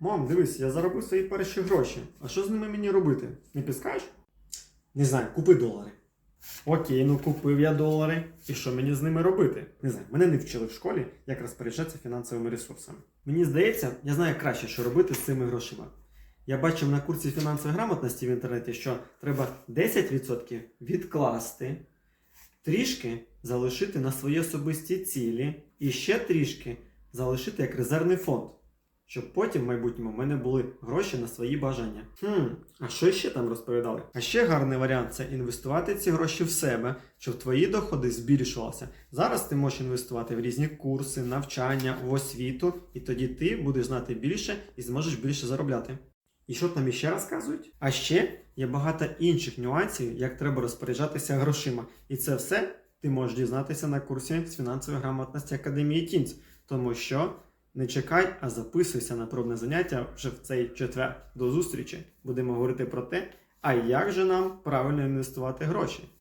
Мам, дивись, я заробив свої перші гроші. А що з ними мені робити? Не підскажеш? Не знаю, купи долари. Окей, ну купив я долари. І що мені з ними робити? Не знаю, мене не вчили в школі, як розпоряджатися фінансовими ресурсами. Мені здається, я знаю краще, що робити з цими грошима. Я бачив на курсі фінансової грамотності в інтернеті, що треба 10% відкласти, трішки залишити на свої особисті цілі і ще трішки залишити як резервний фонд, щоб потім в майбутньому в мене були гроші на свої бажання. Хм, а що ще там розповідали? А ще гарний варіант це інвестувати ці гроші в себе, щоб твої доходи збільшувалися. Зараз ти можеш інвестувати в різні курси, навчання, в освіту, і тоді ти будеш знати більше і зможеш більше заробляти. І що там іще розказують? А ще є багато інших нюансів, як треба розпоряджатися грошима. І це все ти можеш дізнатися на курсі з фінансової грамотності Академії Тінц. Тому що не чекай, а записуйся на пробне заняття вже в цей четвер. До зустрічі. Будемо говорити про те, а як же нам правильно інвестувати гроші.